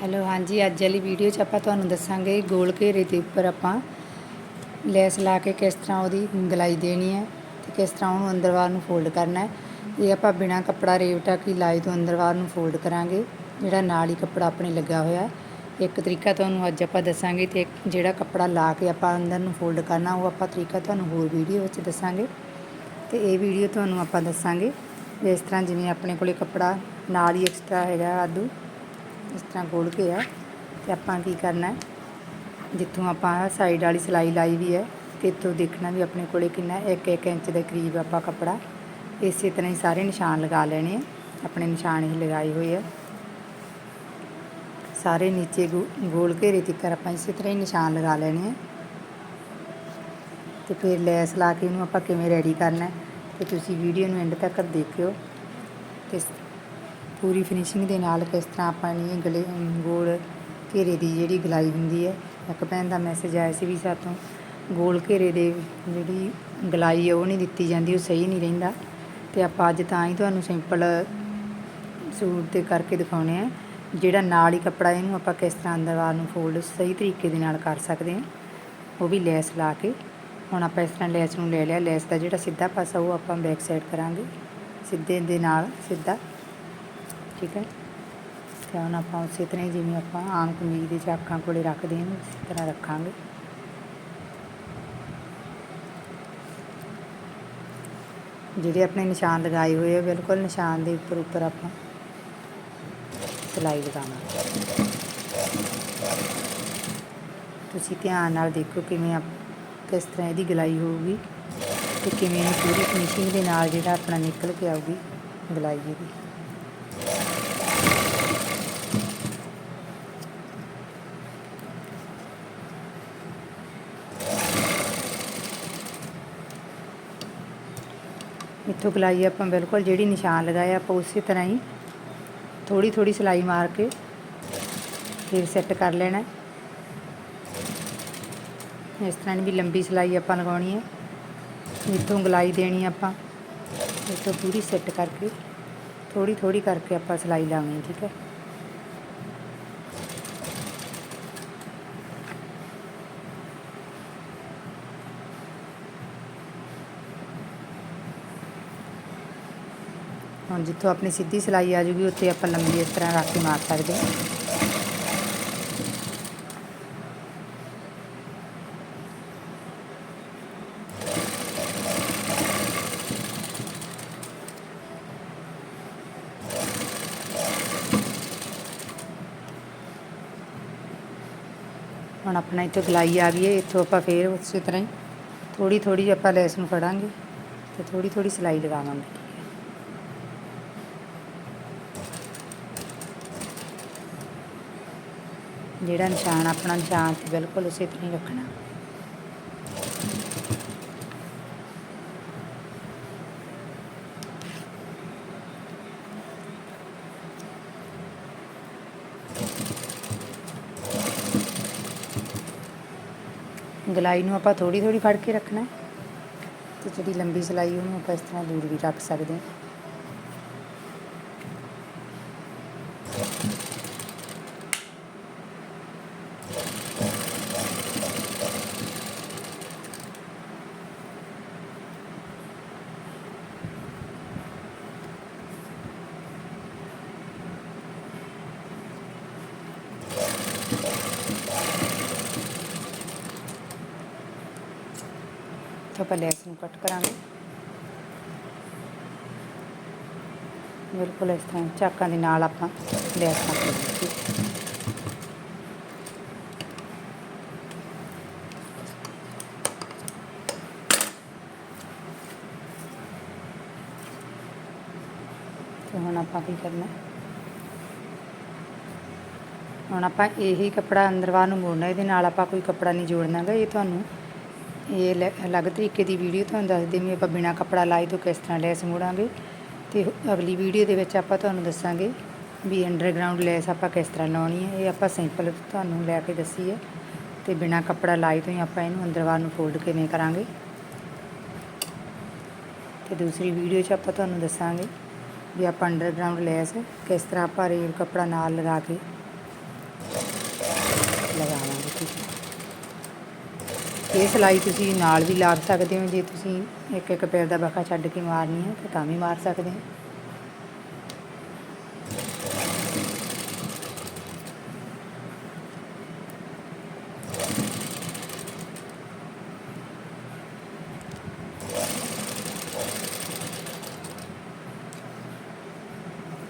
Hello, ਹਾਂਜੀ, ਅੱਜ ਵਾਲੀ ਵੀਡੀਓ 'ਚ ਆਪਾਂ ਤੁਹਾਨੂੰ ਦੱਸਾਂਗੇ ਗੋਲ ਘੇਰੇ ਦੇ ਉੱਪਰ ਆਪਾਂ ਲੈਸ ਲਾ ਕੇ ਕਿਸ ਤਰ੍ਹਾਂ ਉਹਦੀ ਗਲਾਈ ਦੇਣੀ ਹੈ ਤੇ ਕਿਸ ਤਰ੍ਹਾਂ ਉਹਨੂੰ ਅੰਦਰ ਬਾਹਰ ਨੂੰ ਫੋਲਡ ਕਰਨਾ ਹੈ। ਇਹ ਆਪਾਂ ਬਿਨਾ ਕੱਪੜਾ ਰੇਵਟਾ ਕੀ ਲਾਈ ਤੋਂ ਅੰਦਰ ਬਾਹਰ ਨੂੰ ਫੋਲਡ ਕਰਾਂਗੇ। ਜਿਹੜਾ ਨਾਲ ਹੀ ਕੱਪੜਾ ਆਪਣੇ ਲੱਗਾ ਹੋਇਆ ਇੱਕ ਤਰੀਕਾ ਤੁਹਾਨੂੰ ਅੱਜ ਆਪਾਂ ਦੱਸਾਂਗੇ ਤੇ ਇੱਕ ਜਿਹੜਾ ਕੱਪੜਾ ਲਾ ਕੇ ਆਪਾਂ ਅੰਦਰ ਨੂੰ ਫੋਲਡ ਕਰਨਾ, ਉਹ ਆਪਾਂ ਤਰੀਕਾ ਤੁਹਾਨੂੰ ਹੋਰ ਵੀਡੀਓ ਵਿੱਚ ਦੱਸਾਂਗੇ। ਤੇ ਇਹ ਵੀਡੀਓ ਤੁਹਾਨੂੰ ਆਪਾਂ ਦੱਸਾਂਗੇ। ਵੀ ਇਸ ਤਰ੍ਹਾਂ ਜਿਵੇਂ ਆਪਣੇ ਕੋਲੇ ਕੱਪੜਾ ਨਾਲ ਹੀ ਐਕਸਟਰਾ ਹੈਗਾ ਆਦੂ। ਇਸ ਤਰ੍ਹਾਂ ਗੋਲ ਕੇ ਆ ਤੇ ਆਪਾਂ ਕੀ ਕਰਨਾ ਜਿੱਥੋਂ ਆਪਾਂ ਸਾਈਡ ਵਾਲੀ ਸਿਲਾਈ ਲਾਈ ਵੀ ਹੈ ਤੇ ਇੱਥੋਂ ਦੇਖਣਾ ਵੀ ਆਪਣੇ ਕੋਲੇ ਕਿੰਨਾ 1-1 ਇੰਚ ਦੇ ਕਰੀਬ ਆਪਾਂ ਕੱਪੜਾ। ਇਸੇ ਤਰ੍ਹਾਂ ਹੀ ਸਾਰੇ ਨਿਸ਼ਾਨ ਲਗਾ ਲੈਣੇ ਆ। ਆਪਣੇ ਨਿਸ਼ਾਨ ਹੀ ਲਗਾਏ ਹੋਏ ਆ। ਸਾਰੇ ਨੀਚੇ ਗੋ- ਗੋਲ ਘੇਰੇ ਤੱਕ ਆਪਾਂ ਇਸੇ ਤਰ੍ਹਾਂ ਹੀ ਨਿਸ਼ਾਨ ਲਗਾ ਲੈਣੇ ਆ। ਤੇ ਫਿਰ ਲੈਸ ਲਾ ਕੇ ਇਹਨੂੰ ਆਪਾਂ ਕਿਵੇਂ ਰੈਡੀ ਕਰਨਾ ਹੈ? ਤੇ ਤੁਸੀਂ ਵੀਡੀਓ ਨੂੰ ਐਂਡ ਤੱਕ ਦੇਖਿਓ। ਤੇ ਪੂਰੀ ਫਿਨਿਸ਼ਿੰਗ ਦੇ ਨਾਲ ਕਿਸ ਤਰ੍ਹਾਂ ਆਪਾਂ ਨੇ ਗਲੇ ਗੋਲ ਘੇਰੇ ਦੀ ਜਿਹੜੀ ਗਲਾਈ ਹੁੰਦੀ ਹੈ, ਇੱਕ ਭੈਣ ਦਾ ਮੈਸੇਜ ਆਇਆ ਸੀ ਵੀ ਸਾਤੋਂ ਗੋਲ ਘੇਰੇ ਦੇ ਜਿਹੜੀ ਗਲਾਈ ਹੈ ਉਹ ਨਹੀਂ ਦਿੱਤੀ ਜਾਂਦੀ, ਉਹ ਸਹੀ ਨਹੀਂ ਰਹਿੰਦਾ। ਤੇ ਆਪਾਂ ਅੱਜ ਤਾਂ ਹੀ ਤੁਹਾਨੂੰ ਸਿੰਪਲ ਸੂਟ ਤੇ ਕਰਕੇ ਦਿਖਾਉਣੇ ਆ, ਜਿਹੜਾ ਨਾਲ ਹੀ ਕੱਪੜਾ ਇਹਨੂੰ ਆਪਾਂ ਕਿਸ ਤਰ੍ਹਾਂ ਅੰਦਰ ਨੂੰ ਫੋਲਡ ਸਹੀ ਤਰੀਕੇ ਦੇ ਨਾਲ ਕਰ ਸਕਦੇ ਹਾਂ ਉਹ ਵੀ ਲੈਸ ਲਾ ਕੇ, ਹੁਣ ਆਪਾਂ ਇਸ ਤਰ੍ਹਾਂ ਲੈਸ ਨੂੰ ਲੈ ਲਿਆ, ਲੈਸ ਦਾ ਜਿਹੜਾ ਸਿੱਧਾ ਪਾਸਾ ਉਹ ਆਪਾਂ ਬੈਕ ਸਾਈਡ ਕਰਾਂਗੇ। ਸਿੱਧੇ ਦੇ ਨਾਲ ਸਿੱਧਾ ਠੀਕ ਹੈ? ਤੇ ਹੁਣ ਆਪਾਂ ਉਸੇ ਤਰ੍ਹਾਂ ਹੀ ਜਿਵੇਂ ਆਪਾਂ ਆਮ ਕਮੀਜ਼ ਦੇ ਚਾਕਾਂ ਕੋਲੇ ਰੱਖਦੇ ਹਾਂ, ਉਸੇ ਤਰ੍ਹਾਂ ਰੱਖਾਂਗੇ। ਜਿਹੜੇ ਆਪਣੇ ਨਿਸ਼ਾਨ ਲਗਾਏ ਹੋਏ ਆ, ਬਿਲਕੁਲ ਨਿਸ਼ਾਨ ਦੇ ਉੱਪਰ ਉੱਪਰ ਆਪਾਂ ਸਿਲਾਈ ਲਗਾਵਾਂਗੇ। ਤੁਸੀਂ ਧਿਆਨ ਨਾਲ ਦੇਖੋ ਕਿਵੇਂ ਆਪ ਕਿਸ ਤਰ੍ਹਾਂ ਇਹਦੀ ਗਲਾਈ ਹੋਊਗੀ ਤੇ ਕਿਵੇਂ ਇਹ ਪੂਰੀ ਫਿਨਿਸ਼ਿੰਗ ਦੇ ਨਾਲ ਜਿਹੜਾ ਆਪਣਾ ਨਿਕਲ ਕੇ ਆਊਗੀ ਗਲਾਈ ਇਹਦੀ। ਇੱਥੋਂ ਗਲਾਈ ਆਪਾਂ ਬਿਲਕੁਲ ਜਿਹੜੀ ਨਿਸ਼ਾਨ ਲਗਾਇਆ ਆਪਾਂ ਉਸੇ ਤਰ੍ਹਾਂ ਹੀ ਥੋੜੀ ਥੋੜੀ ਸਿਲਾਈ ਮਾਰ ਕੇ ਫਿਰ ਸੈੱਟ ਕਰ ਲੈਣਾ। ਇਸ ਤਰ੍ਹਾਂ ਵੀ ਲੰਬੀ ਸਿਲਾਈ ਆਪਾਂ ਲਗਾਉਣੀ ਹੈ। ਇੱਥੋਂ ਗਲਾਈ ਦੇਣੀ ਆਪਾਂ। ਇੱਥੋਂ ਪੂਰੀ ਸੈੱਟ ਕਰਕੇ ਥੋੜੀ ਥੋੜੀ ਕਰਕੇ ਆਪਾਂ ਸਿਲਾਈ ਲਾਉਣੀ ਹੈ, ਠੀਕ ਹੈ। ਹੁਣ ਜਿੱਥੋਂ ਆਪਣੀ ਸਿੱਧੀ ਸਿਲਾਈ ਆ ਜੂਗੀ, ਉੱਥੇ ਆਪਾਂ ਲੰਬੀ ਇਸ ਤਰ੍ਹਾਂ ਰਾਖੀ ਮਾਰ ਸਕਦੇ ਹਾਂ। ਹੁਣ ਆਪਣਾ ਇੱਥੇ ਗਲਾਈ ਆ ਗਈ ਹੈ, ਇੱਥੋਂ ਆਪਾਂ ਫੇਰ ਉਸੇ ਤਰ੍ਹਾਂ ਹੀ ਥੋੜੀ ਥੋੜੀ ਆਪਾਂ ਲੈਸ ਨੂੰ ਫੜਾਂਗੇ ਤੇ ਥੋੜੀ ਥੋੜੀ ਸਿਲਾਈ ਲਗਾਵਾਂਗੇ। ਜਿਹੜਾ ਨਿਸ਼ਾਨ ਆਪਣਾ ਨਿਸ਼ਾਨ ਤੇ ਬਿਲਕੁਲ ਉਸੇ ਤਰ੍ਹਾਂ ਹੀ ਰੱਖਣਾ। ਗਲਾਈ ਨੂੰ ਆਪਾਂ ਥੋੜੀ ਥੋੜੀ ਫੜ ਕੇ ਰੱਖਣਾ ਹੈ ਤੇ ਜਿਹੜੀ ਲੰਬੀ ਸਿਲਾਈ ਉਹਨੂੰ ਆਪਾਂ ਇਸ ਤਰ੍ਹਾਂ ਦੂਰ ਵੀ ਰੱਖ ਸਕਦੇ ਹਾਂ। ਆਪਾਂ ਲੈਸ ਨੂੰ ਕੱਟ ਕਰਾਂਗੇ। ਬਿਲਕੁਲ ਇਸ ਤਰ੍ਹਾਂ ਚਾਕਾਂ ਦੇ ਨਾਲ ਆਪਾਂ ਲੈਸ ਕੱਟ ਲਵਾਂਗੇ ਤੇ ਹੁਣ ਆਪਾਂ ਕੀ ਕਰਨਾ? ਹੁਣ ਆਪਾਂ ਇਹੀ ਕੱਪੜਾ ਅੰਦਰ ਬਾਹਰ ਨੂੰ ਮੋੜਨਾ, ਇਹਦੇ ਨਾਲ ਆਪਾਂ ਕੋਈ ਕੱਪੜਾ ਨਹੀਂ ਜੋੜਨਾਗਾ, ਇਹ ਤੁਹਾਨੂੰ ਇਹ ਲੈ- ਅਲੱਗ ਤਰੀਕੇ ਦੀ ਵੀਡੀਓ ਤੁਹਾਨੂੰ ਦੱਸਦੇ ਵੀ ਆਪਾਂ ਬਿਨਾ ਕੱਪੜਾ ਲਾਏ ਤੋਂ ਕਿਸ ਤਰ੍ਹਾਂ ਲੈਸ ਮੋੜਾਂਗੇ ਤੇ ਅਗਲੀ ਵੀਡੀਓ ਦੇ ਵਿੱਚ ਆਪਾਂ ਤੁਹਾਨੂੰ ਦੱਸਾਂਗੇ ਵੀ ਅੰਡਰਗਰਾਉਂਡ ਲੈਸ ਆਪਾਂ ਕਿਸ ਤਰ੍ਹਾਂ ਲਾਉਣੀ ਹੈ। ਇਹ ਆਪਾਂ ਸਿੰਪਲ ਤੁਹਾਨੂੰ ਲੈ ਕੇ ਦੱਸੀ ਹੈ ਤੇ ਬਿਨਾ ਕੱਪੜਾ ਲਾਏ ਤੋਂ ਹੀ ਆਪਾਂ ਇਹਨੂੰ ਅੰਦਰ ਬਾਹਰ ਨੂੰ ਫੋਲਡ ਕਿਵੇਂ ਕਰਾਂਗੇ। ਤੇ ਦੂਸਰੀ ਵੀਡੀਓ 'ਚ ਆਪਾਂ ਤੁਹਾਨੂੰ ਦੱਸਾਂਗੇ ਵੀ ਆਪਾਂ ਅੰਡਰਗਰਾਉਂਡ ਲੈਸ ਕਿਸ ਤਰ੍ਹਾਂ ਆਪਾਂ ਰੇਲ ਕੱਪੜਾ ਨਾਲ ਲਗਾ ਕੇ ਲਗਾਵਾਂਗੇ ਠੀਕ ਹੈ ਇਹ ਸਿਲਾਈ ਤੁਸੀਂ ਨਾਲ ਵੀ ਲਾ ਸਕਦੇ ਹੋ, ਜੇ ਤੁਸੀਂ ਇੱਕ ਇੱਕ ਪੈਰ ਦਾ ਬਖਾ ਛੱਡ ਕੇ ਮਾਰਨੀ ਹੈ, ਤਾਂ ਵੀ ਮਾਰ ਸਕਦੇ ਹੋ।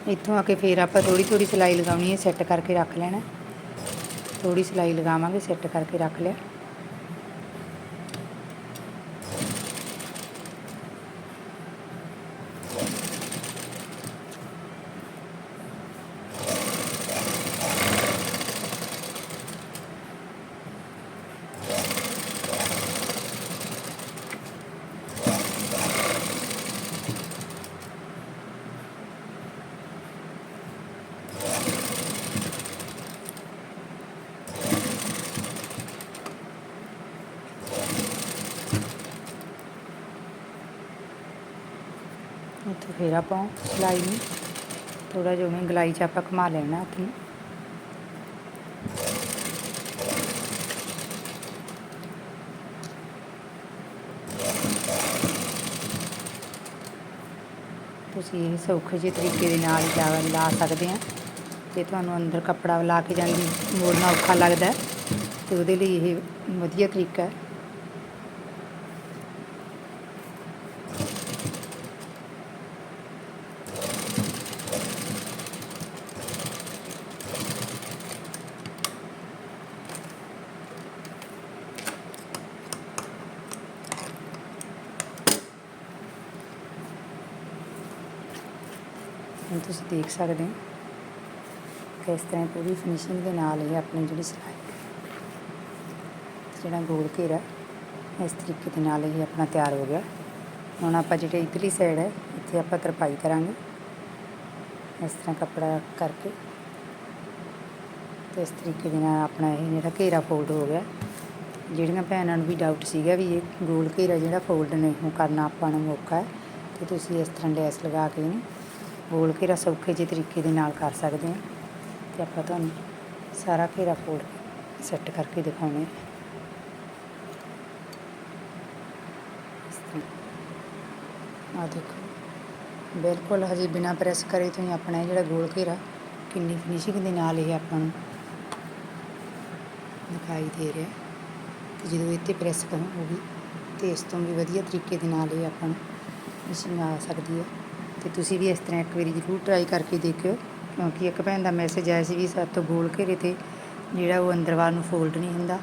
ਇੱਥੋਂ ਆ ਕੇ ਫੇਰ ਆਪਾਂ ਥੋੜੀ ਥੋੜੀ ਸਿਲਾਈ ਲਗਾਉਣੀ ਹੈ, ਸੈੱਟ ਕਰਕੇ ਰੱਖ ਲੈਣਾ। ਥੋੜੀ ਸਿਲਾਈ ਲਗਾਵਾਂਗੇ, ਸੈੱਟ ਕਰਕੇ ਰੱਖ ਲਿਆ। ਇੱਥੋਂ ਫੇਰ ਆਪਾਂ ਸਿਲਾਈ ਨੂੰ ਥੋੜਾ ਜਿਹਾ ਉਵੇਂ ਗਲਾਈ 'ਚ ਆਪਾਂ ਘੁਮਾ ਲੈਣਾ ਹੱਥ ਨੂੰ। ਤੁਸੀਂ ਇਹ ਸੌਖੇ ਜਿਹੇ ਤਰੀਕੇ ਦੇ ਨਾਲ ਚਾਵਲ ਲਾ ਸਕਦੇ ਆ। ਜੇ ਤੁਹਾਨੂੰ ਅੰਦਰ ਕੱਪੜਾ ਲਾ ਕੇ ਜਾਂਦੀ ਮੋੜਨਾ ਔਖਾ ਲੱਗਦਾ ਹੈ, ਤੇ ਉਹਦੇ ਲਈ ਇਹ ਵਧੀਆ ਤਰੀਕਾ ਹੈ। ਹੁਣ ਤੁਸੀਂ ਦੇਖ ਸਕਦੇ ਹੋ ਇਸ ਤਰ੍ਹਾਂ ਪੂਰੀ ਫਿਨਿਸ਼ਿੰਗ ਦੇ ਨਾਲ ਇਹ ਆਪਣੀ ਜਿਹੜੀ ਸਿਲਾਈ, ਜਿਹੜਾ ਗੋਲ ਘੇਰਾ, ਇਸ ਤਰੀਕੇ ਦੇ ਨਾਲ ਇਹ ਆਪਣਾ ਤਿਆਰ ਹੋ ਗਿਆ। ਹੁਣ ਆਪਾਂ ਜਿਹੜੇ ਇਧਰਲੀ ਸਾਈਡ ਹੈ, ਇੱਥੇ ਆਪਾਂ ਤਰਪਾਈ ਕਰਾਂਗੇ। ਇਸ ਤਰ੍ਹਾਂ ਕੱਪੜਾ ਕਰਕੇ ਤੇ ਇਸ ਤਰੀਕੇ ਦੇ ਨਾਲ ਆਪਣਾ ਇਹ ਜਿਹੜਾ ਘੇਰਾ ਫੋਲਡ ਹੋ ਗਿਆ। ਜਿਹੜੀਆਂ ਭੈਣਾਂ ਨੂੰ ਵੀ ਡਾਊਟ ਸੀਗਾ ਵੀ ਇਹ ਗੋਲ ਘੇਰਾ ਜਿਹੜਾ ਫੋਲਡ ਨੇ, ਉਹ ਕਰਨਾ ਆਪਾਂ ਨੂੰ ਮੌਕਾ ਹੈ। ਤੇ ਤੁਸੀਂ ਇਸ ਤਰ੍ਹਾਂ ਲੈਸ ਲਗਾ ਕੇ ਇਹਨੂੰ ਗੋਲ ਘੇਰਾ ਸੌਖੇ ਜਿਹੇ ਤਰੀਕੇ ਦੇ ਨਾਲ ਕਰ ਸਕਦੇ ਹਾਂ। ਤੇ ਆਪਾਂ ਤੁਹਾਨੂੰ ਸਾਰਾ ਘੇਰਾ ਫੋਲਡ ਸੈੱਟ ਕਰਕੇ ਦਿਖਾਉਣੇ ਆ ਦੇਖੋ। ਬਿਲਕੁਲ ਹਜੇ ਬਿਨਾ ਪ੍ਰੈਸ ਕਰੇ ਤੋਂ ਹੀ ਆਪਣਾ ਜਿਹੜਾ ਗੋਲ ਘੇਰਾ ਕਿੰਨੀ ਫਿਨਿਸ਼ਿੰਗ ਦੇ ਨਾਲ ਇਹ ਆਪਾਂ ਨੂੰ ਦਿਖਾਈ ਦੇ ਰਿਹਾ ਤੇ ਜਦੋਂ ਇਹ 'ਤੇ ਪ੍ਰੈਸ ਵੀ ਤੇ ਇਸ ਤੋਂ ਵੀ ਵਧੀਆ ਤਰੀਕੇ ਦੇ ਨਾਲ ਇਹ ਆਪਾਂ ਨੂੰ ਫਿਨਿਸ਼ਿੰਗ ਆ ਸਕਦੀ ਹੈ। ਤੇ ਤੁਸੀਂ ਵੀ ਇਸ ਤਰ੍ਹਾਂ ਇੱਕ ਵਾਰੀ ਜ਼ਰੂਰ ਟਰਾਈ ਕਰਕੇ ਦੇਖਿਓ, ਕਿਉਂਕਿ ਇੱਕ ਭੈਣ ਦਾ ਮੈਸੇਜ ਆਇਆ ਸੀ ਵੀ ਸਾਡੇ ਤੋਂ ਗੋਲ ਘੇਰੇ ਤੇ ਜਿਹੜਾ ਉਹ ਅੰਦਰ ਵੱਲ ਨੂੰ ਫੋਲਡ ਨਹੀਂ ਹੁੰਦਾ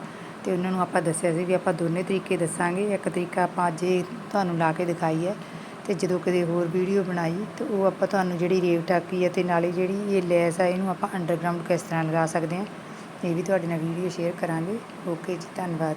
ਤੇ ਉਹਨਾਂ ਨੂੰ ਆਪਾਂ ਦੱਸਿਆ ਸੀ ਵੀ ਆਪਾਂ ਦੋਨੇ ਤਰੀਕੇ ਦੱਸਾਂਗੇ, ਇੱਕ ਤਰੀਕਾ ਆਪਾਂ ਅੱਜ ਤੁਹਾਨੂੰ ਲਾ ਕੇ ਦਿਖਾਈ ਹੈ ਤੇ ਜਦੋਂ ਕਦੇ ਹੋਰ ਵੀਡੀਓ ਬਣਾਈ ਤੇ ਉਹ ਆਪਾਂ ਤੁਹਾਨੂੰ ਜਿਹੜੀ ਰੇਵ ਟਾਕੀ ਹੈ ਤੇ ਨਾਲੇ ਜਿਹੜੀ ਇਹ ਲੈਸ ਆ ਇਹਨੂੰ ਆਪਾਂ ਅੰਡਰਗਰਾਉਂਡ ਕਿਸ ਤਰ੍ਹਾਂ ਲਗਾ ਸਕਦੇ ਹਾਂ, ਇਹ ਵੀ ਤੁਹਾਡੇ ਨਾਲ ਵੀਡੀਓ ਸ਼ੇਅਰ ਕਰਾਂਗੇ। ਓਕੇ ਜੀ, ਧੰਨਵਾਦ।